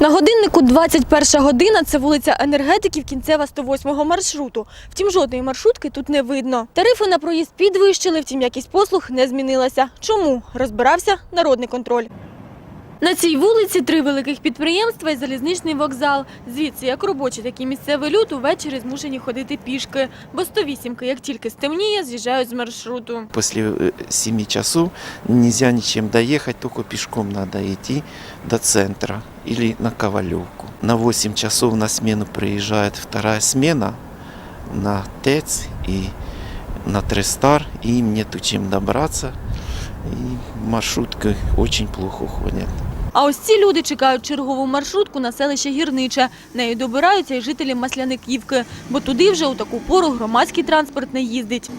На годиннику 21 година. Це вулиця енергетиків, кінцева 108 маршруту. Втім, жодної маршрутки тут не видно. Тарифи на проїзд підвищили, втім якість послуг не змінилася. Чому? Розбирався народний контроль. На цій вулиці три великих підприємства і залізничний вокзал. Звідси як робочі, так і місцевий люд увечері змушені ходити пішки. Бо 108-ки, як тільки стемніє, з'їжджають з маршруту. После э, 7 часов нельзя ничем доехать, только пешком надо идти до центра или на Ковалевку. На 8 часов на смену приезжает вторая смена на ТЭЦ и на Трестар, и им нету чем добраться. И маршрутки очень плохо ходят. А ось ці люди чекають чергову маршрутку на селище Гірниче. Нею добираються і жителі Масляниківки, бо туди вже у таку пору громадський транспорт не їздить.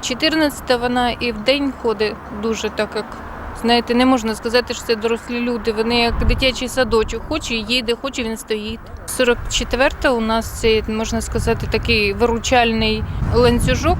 14 вона і в день ходить дуже так, як знаєте, не можна сказати, що це дорослі люди. Вони як дитячий садочок. Хоче їде, хоче він стоїть. 44 у нас це можна сказати такий виручальний ланцюжок.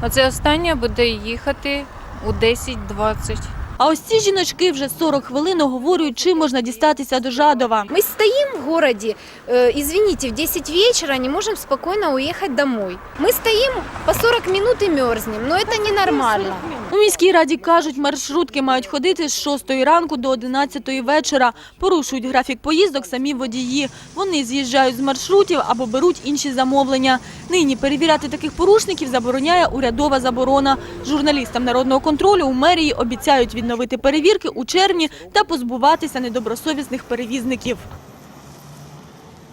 А це остання буде їхати у 10-20. А ось ці жіночки вже 40 хвилин оговорюють, чим можна дістатися до Жадова. Мы стоим в городе, э, извините, в 10 вечера не можем спокойно уехать домой. Мы стоим по 40 минут и мерзнем, но это ненормально. У міській раді кажуть, маршрутки мають ходити з 6 ранку до 11 вечора. Порушують графік поїздок самі водії. Вони з'їжджають з маршрутів або беруть інші замовлення. Нині перевіряти таких порушників забороняє урядова заборона. Журналістам народного контролю у мерії обіцяють відновити перевірки у червні та позбуватися недобросовісних перевізників.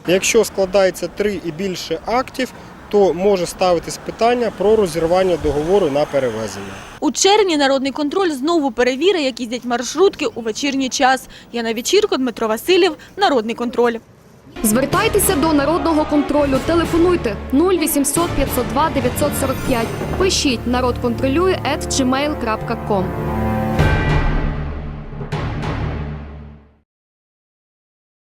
Якщо складається три і більше актів, то може ставитись питання про розірвання договору на перевезення. У червні народний контроль знову перевірить, як їздять маршрутки у вечірній час. Яна Вечірко, Дмитро Васильєв, Народний контроль. Звертайтеся до народного контролю. Телефонуйте 0800 502 945. Пишіть народ контролює at gmail.com.